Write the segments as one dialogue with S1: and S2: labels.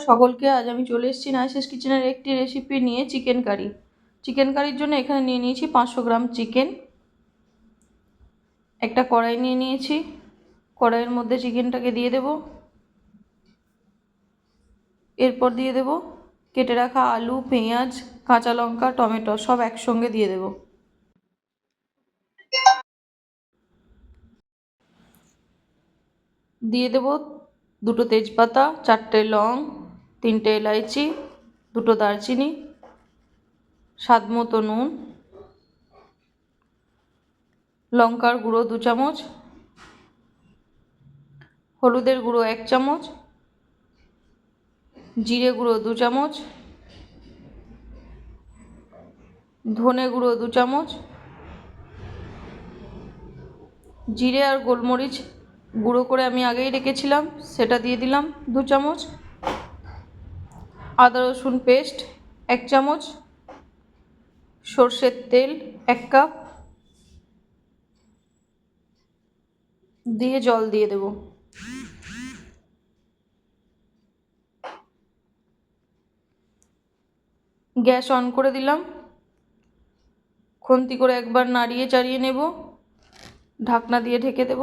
S1: সকলকে আজ আমি চলে এসেছি নাইসেস কিচেনের একটি রেসিপি নিয়ে চিকেন কারি চিকেন কারির জন্য এখানে নিয়ে নিয়েছি পাঁচশো গ্রাম চিকেন একটা কড়াই নিয়ে নিয়েছি। কড়াইয়ের মধ্যে চিকেনটাকে দিয়ে দেব। এরপর দিয়ে দেব কেটে রাখা আলু, পেঁয়াজ, কাঁচা লঙ্কা, টমেটো সব একসঙ্গে দিয়ে দেব। দিয়ে দেব দুটো তেজপাতা, চারটে লং তিনটে এলাইচি, দুটো দারচিনি, স্বাদ মতো নুন, লঙ্কার গুঁড়ো দু চামচ, হলুদের গুঁড়ো এক চামচ, জিরে গুঁড়ো দু চামচ, ধনে গুঁড়ো দু চামচ, জিরে আর গোলমরিচ গুঁড়ো করে আমি আগেই রেখেছিলাম, সেটা দিয়ে দিলাম দু চামচ। আদা, রসুন পেস্ট এক চামচ, সর্ষের তেল, এক কাপ দিয়ে জল দিয়ে দেব। গ্যাস অন করে দিলাম। খুন্তি করে একবার নাড়িয়ে চাড়িয়ে নেব। ঢাকনা দিয়ে ঢেকে দেব।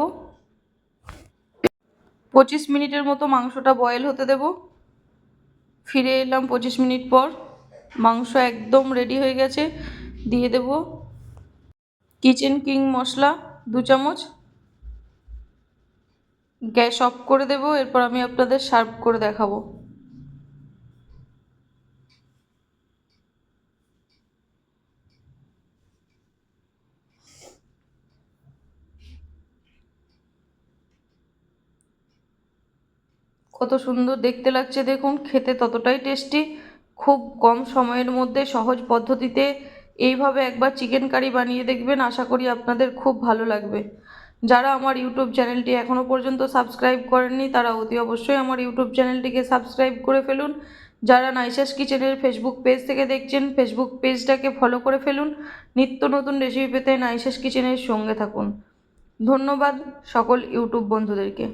S1: পঁচিশ মিনিটের মতো মাংসটা বয়েল হতে দেব। ফিরে এলাম পঁচিশ মিনিট পর। মাংস একদম রেডি হয়ে গেছে। দিয়ে দেব। কিচেন কিং মশলা দু চামচ। গ্যাস অফ করে দেব। এরপর আমি আপনাদের সার্ভ করে দেখাবো। কত সুন্দর দেখতে লাগছে, দেখুন, খেতে ততটাই টেস্টি খুব কম সময়ের মধ্যে সহজ পদ্ধতিতে এইভাবে একবার চিকেন কারি বানিয়ে দেখবেন, আশা করি আপনাদের খুব ভালো লাগবে। যারা আমার ইউটিউব চ্যানেলটি এখনও পর্যন্ত সাবস্ক্রাইব করেননি, তারা অতি অবশ্যই আমার ইউটিউব চ্যানেলটিকে সাবস্ক্রাইব করে ফেলুন। যারা নাইশাস কিচেনের ফেসবুক পেজ থেকে দেখছেন ফেসবুক পেজটাকে ফলো করে ফেলুন। নিত্য নতুন রেসিপি পেতে নাইসাস কিচেনের সঙ্গে থাকুন। ধন্যবাদ সকল ইউটিউব বন্ধুদেরকে।